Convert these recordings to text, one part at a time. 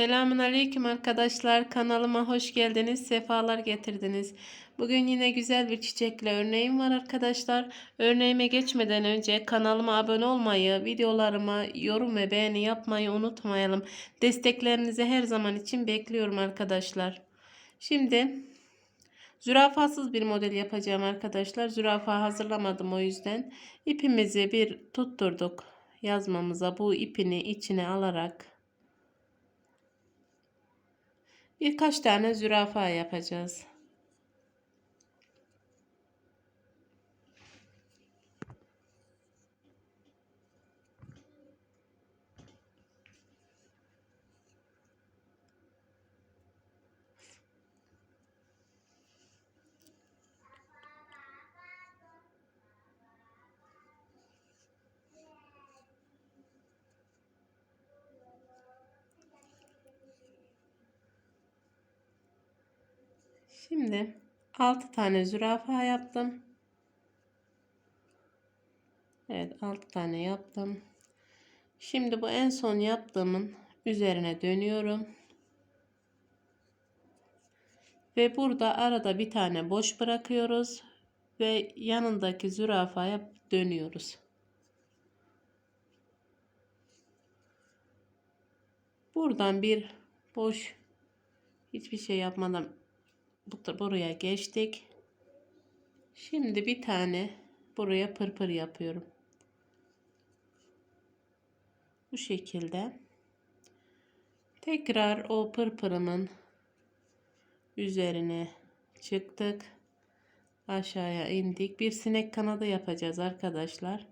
Selamun Aleyküm arkadaşlar. Kanalıma hoş geldiniz. Sefalar getirdiniz. Bugün yine güzel bir çiçekle örneğim var arkadaşlar. Örneğime geçmeden önce kanalıma abone olmayı, videolarıma yorum ve beğeni yapmayı unutmayalım. Desteklerinizi her zaman için bekliyorum arkadaşlar. Şimdi zürafasız bir model yapacağım arkadaşlar. Zürafa hazırlamadım o yüzden. İpimizi bir tutturduk yazmamıza bu ipini içine alarak Birkaç tane zürafa yapacağız. Şimdi 6 tane zürafa yaptım. Evet 6 tane yaptım. Şimdi bu en son yaptığımın üzerine dönüyorum. Ve burada arada bir tane boş bırakıyoruz. Ve yanındaki zürafaya dönüyoruz. Buradan bir boş hiçbir şey yapmadan buraya geçtik. Şimdi bir tane buraya pırpır yapıyorum. Bu şekilde. Tekrar o pırpırımın üzerine çıktık. Aşağıya indik. Bir sinek kanadı yapacağız arkadaşlar.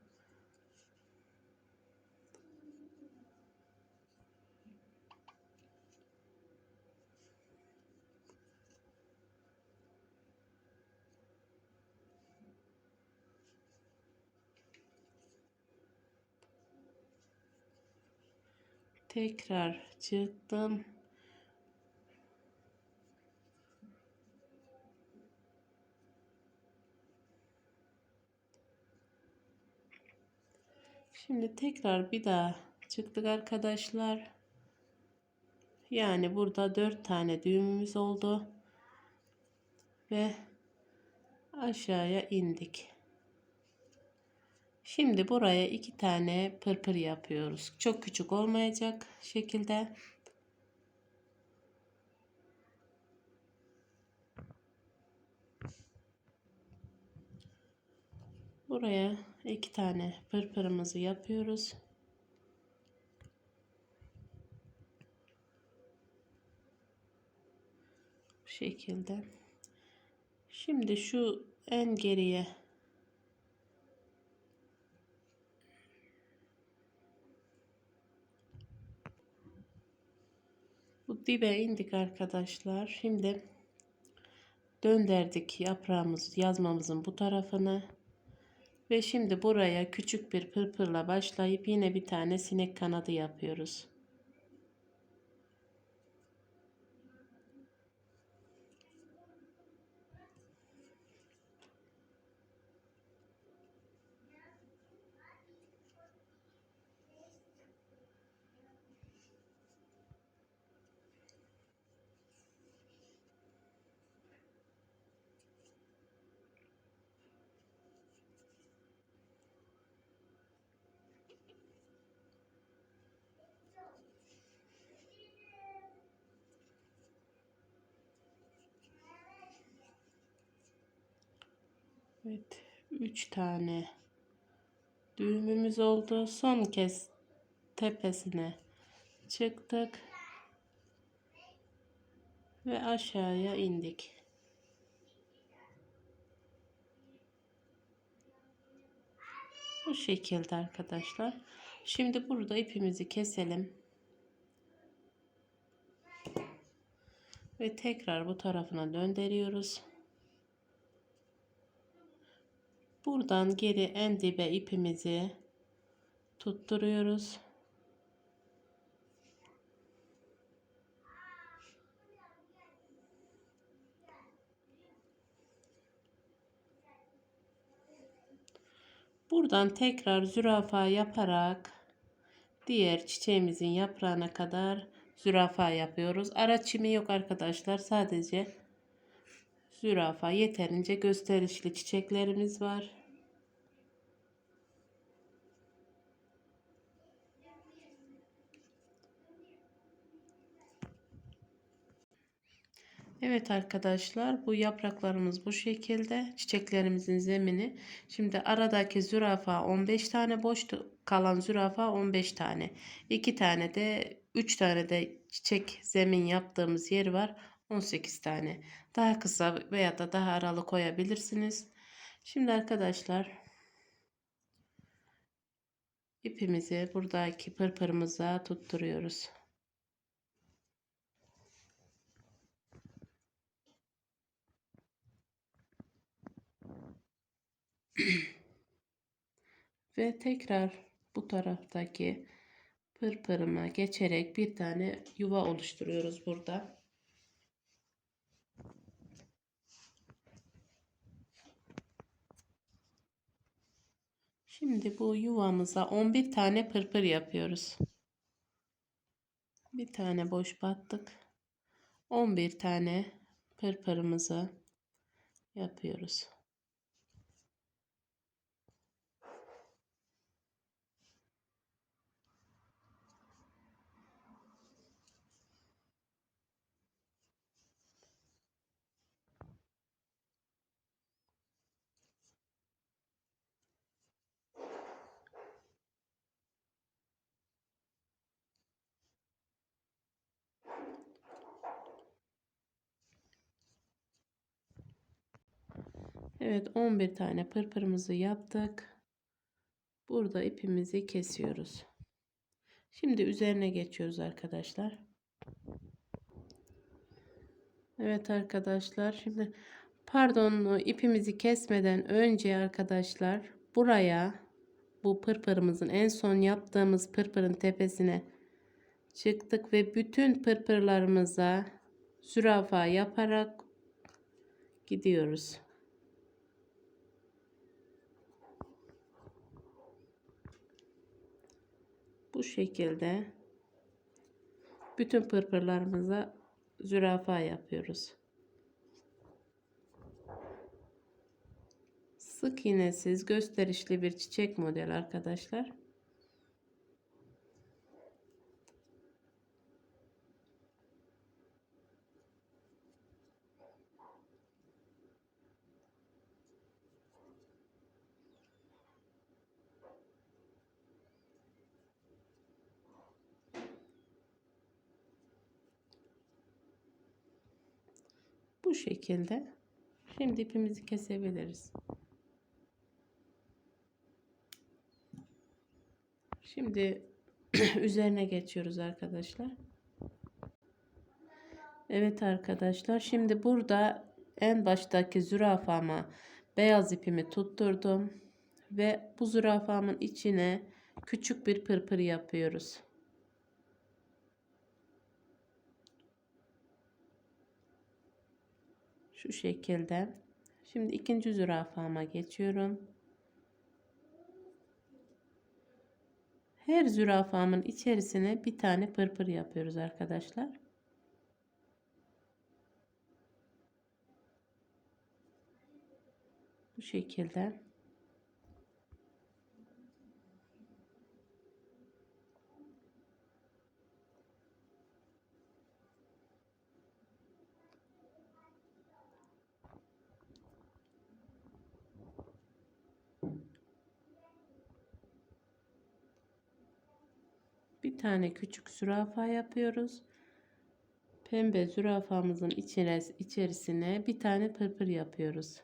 Tekrar çıktım. Şimdi tekrar bir daha çıktık arkadaşlar. Yani burada dört tane düğümümüz oldu. Ve aşağıya indik. Şimdi buraya iki tane pırpır yapıyoruz. Çok küçük olmayacak şekilde. Buraya iki tane pırpırımızı yapıyoruz. Bu şekilde. Şimdi şu en geriye Bu dibe indik arkadaşlar. Şimdi döndürdük yaprağımızı yazmamızın bu tarafını. Ve şimdi buraya küçük bir pırpırla başlayıp yine bir tane sinek kanadı yapıyoruz. Evet. 3 tane düğümümüz oldu. Son kez tepesine çıktık. Ve aşağıya indik. Bu şekilde arkadaşlar. Şimdi burada ipimizi keselim. Ve tekrar bu tarafına döndürüyoruz. Buradan geri en dibe ipimizi tutturuyoruz. Buradan tekrar zürafa yaparak diğer çiçeğimizin yaprağına kadar zürafa yapıyoruz. Ara çimi yok arkadaşlar. Sadece zürafa yeterince gösterişli çiçeklerimiz var. Evet arkadaşlar bu yapraklarımız bu şekilde. Çiçeklerimizin zemini. Şimdi aradaki zürafa 15 tane boş kalan zürafa 15 tane. 2 tane de 3 tane de çiçek zemin yaptığımız yer var. 18 tane. Daha kısa veya da daha aralı koyabilirsiniz. Şimdi arkadaşlar ipimizi buradaki pırpırımıza tutturuyoruz. Ve tekrar bu taraftaki pırpırıma geçerek bir tane yuva oluşturuyoruz burada. Şimdi bu yuvamıza 11 tane pırpır yapıyoruz. Bir tane boş battık. 11 tane pırpırımızı yapıyoruz. Evet 11 tane pırpırımızı yaptık. Burada ipimizi kesiyoruz. Şimdi üzerine geçiyoruz arkadaşlar. Evet arkadaşlar şimdi pardon ipimizi kesmeden önce arkadaşlar buraya bu pırpırımızın en son yaptığımız pırpırın tepesine çıktık ve bütün pırpırlarımıza zürafa yaparak gidiyoruz. Bu şekilde bütün pırpırlarımıza zürafa yapıyoruz. Sık iğnesiz gösterişli bir çiçek model arkadaşlar. Bu şekilde. Şimdi ipimizi kesebiliriz. Şimdi üzerine geçiyoruz arkadaşlar. Evet arkadaşlar. Şimdi burada en baştaki zürafama beyaz ipimi tutturdum. Ve bu zürafamın içine küçük bir pırpır yapıyoruz. Şu şekilde. Şimdi ikinci zürafama geçiyorum. Her zürafamın içerisine bir tane pırpır yapıyoruz arkadaşlar. Bu şekilde. Bir tane küçük zürafa yapıyoruz. Pembe zürafamızın içine, içerisine bir tane pırpır yapıyoruz.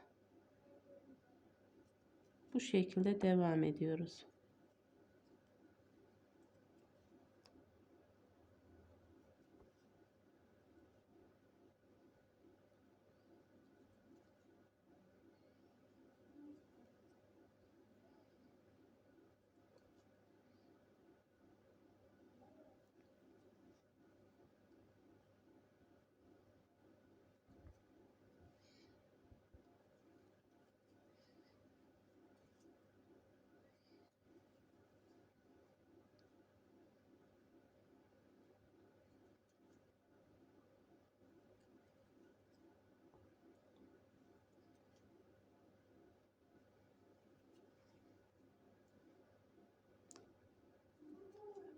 Bu şekilde devam ediyoruz.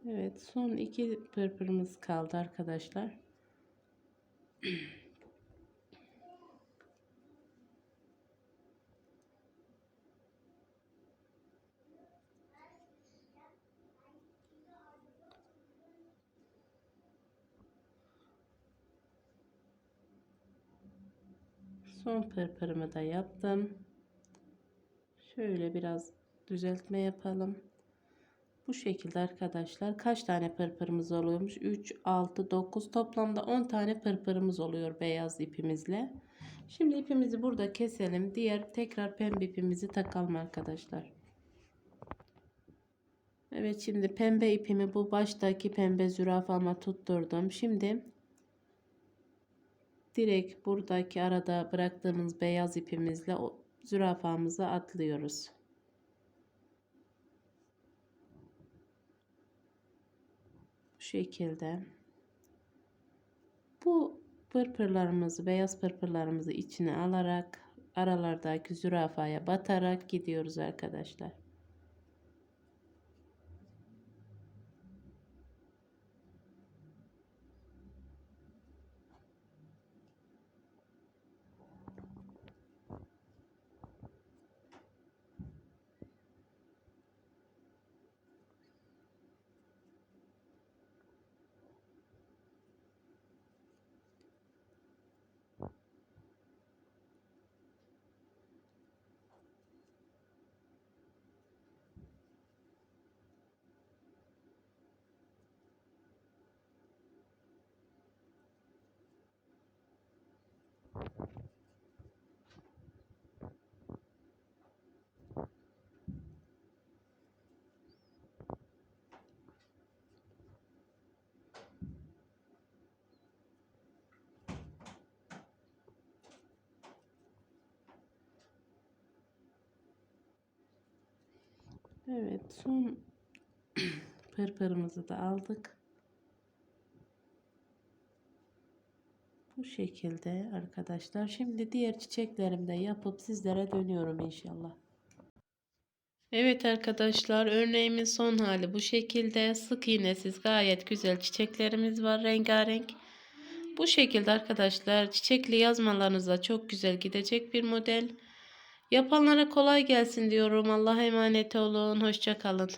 Evet son iki pırpırımız kaldı arkadaşlar. Son pırpırımı da yaptım. Şöyle biraz düzeltme yapalım. Bu şekilde arkadaşlar kaç tane pırpırımız oluyormuş? 3, 6, 9 toplamda 10 tane pırpırımız oluyor beyaz ipimizle. Şimdi ipimizi burada keselim. Diğer tekrar pembe ipimizi takalım arkadaşlar. Evet şimdi pembe ipimi bu baştaki pembe zürafama tutturdum. Şimdi direkt buradaki arada bıraktığımız beyaz ipimizle o zürafamıza atlıyoruz. Bu şekilde. Bu pırpırlarımızı, beyaz pırpırlarımızı içine alarak aralardaki zürafaya batarak gidiyoruz arkadaşlar. Evet son pırpırımızı da aldık. Bu şekilde arkadaşlar. Şimdi diğer çiçeklerimi de yapıp sizlere dönüyorum inşallah. Evet arkadaşlar örneğimin son hali bu şekilde. Sık iğnesiz gayet güzel çiçeklerimiz var rengarenk. Bu şekilde arkadaşlar çiçekli yazmalarınıza çok güzel gidecek bir model. Yapanlara kolay gelsin diyorum. Allah'a emanet olun. Hoşça kalın.